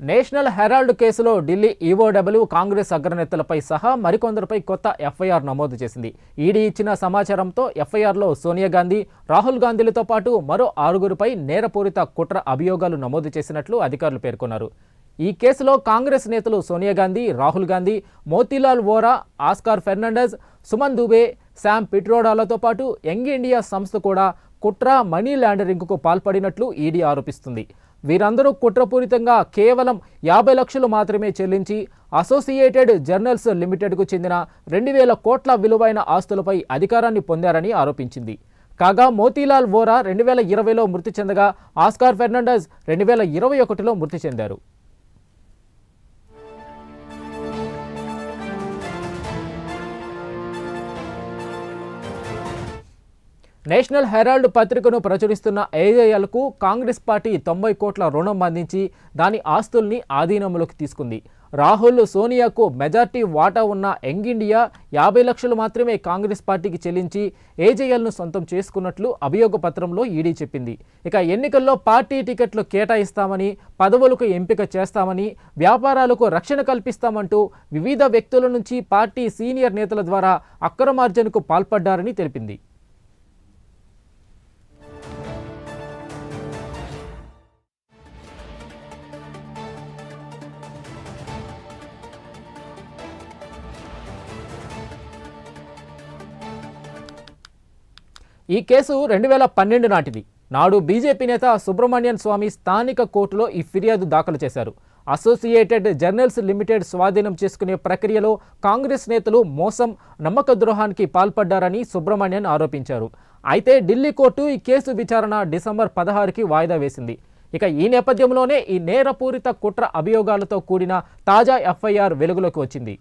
National Herald కేసులో Delhi EOW Congress అగ్రనేతలపై సహా మరికొందరిపై కొత్త ఎఫ్ఐఆర్ నమోదు చేసింది. ఈడీ ఇచ్చిన సమాచారంతో ఎఫ్ఐఆర్లో సోనియా గాంధీ రాహుల్ గాంధీలతో పాటు మరో ఆరుగురిపై నేరపూరిత కుట్ర అభియోగాలు నమోదు చేసినట్లు అధికారులు పేర్కొన్నారు. ఈ కేసులో కాంగ్రెస్ నేతలు సోనియా గాంధీ రాహుల్ గాంధీ మోతీలాల్ వోరా ఆస్కార్ ఫెర్నాండెస్ సుమన్ దుబే శామ్ పిట్రోడాలతో పాటు యంగ్ ఇండియా సంస్థ కూడా కుట్ర మనీ లాండరింగ్కు పాల్పడినట్లు ఈడీ ఆరోపిస్తుంది. వీరందరూ కుట్రపూరితంగా కేవలం యాభై లక్షలు మాత్రమే చెల్లించి అసోసియేటెడ్ జర్నల్స్ లిమిటెడ్కు చెందిన రెండు వేల కోట్ల విలువైన ఆస్తులపై అధికారాన్ని పొందారని ఆరోపించింది. కాగా మోతీలాల్ వోరా రెండు వేల ఇరవైలో మృతి చెందగా ఆస్కార్ ఫెర్నాండెజ్ రెండు వేల ఇరవై ఒకటిలో మృతి చెందారు. నేషనల్ హెరాల్డ్ పత్రికను ప్రచురిస్తున్న ఏజేఎల్కు కాంగ్రెస్ పార్టీ తొంభై కోట్ల రుణం అందించి దాని ఆస్తుల్ని ఆధీనంలోకి తీసుకుంది. రాహుల్ సోనియాకు మెజార్టీ వాటా ఉన్న యంగ్ ఇండియా యాభై లక్షలు మాత్రమే కాంగ్రెస్ పార్టీకి చెల్లించి ఏజేఎల్ను సొంతం చేసుకున్నట్లు అభియోగ పత్రంలో ఈడీ చెప్పింది. ఇక ఎన్నికల్లో పార్టీ టికెట్లు కేటాయిస్తామని పదవులకు ఎంపిక చేస్తామని వ్యాపారాలకు రక్షణ కల్పిస్తామంటూ వివిధ వ్యక్తుల నుంచి పార్టీ సీనియర్ నేతల ద్వారా అక్రమార్జనకు పాల్పడ్డారని తెలిపింది. ఈ కేసు రెండు వేల పన్నెండు నాటిది. నాడు బీజేపీ నేత సుబ్రహ్మణ్యన్ స్వామి స్థానిక కోర్టులో ఈ ఫిర్యాదు దాఖలు చేశారు. అసోసియేటెడ్ జర్నల్స్ లిమిటెడ్ స్వాధీనం చేసుకునే ప్రక్రియలో కాంగ్రెస్ నేతలు మోసం నమ్మక ద్రోహానికి పాల్పడ్డారని సుబ్రహ్మణ్యన్ ఆరోపించారు. అయితే ఢిల్లీ కోర్టు ఈ కేసు విచారణ డిసెంబర్ పదహారుకి వాయిదా వేసింది. ఇక ఈ నేపథ్యంలోనే ఈ నేరపూరిత కుట్ర అభియోగాలతో కూడిన తాజా ఎఫ్ఐఆర్ వెలుగులోకి వచ్చింది.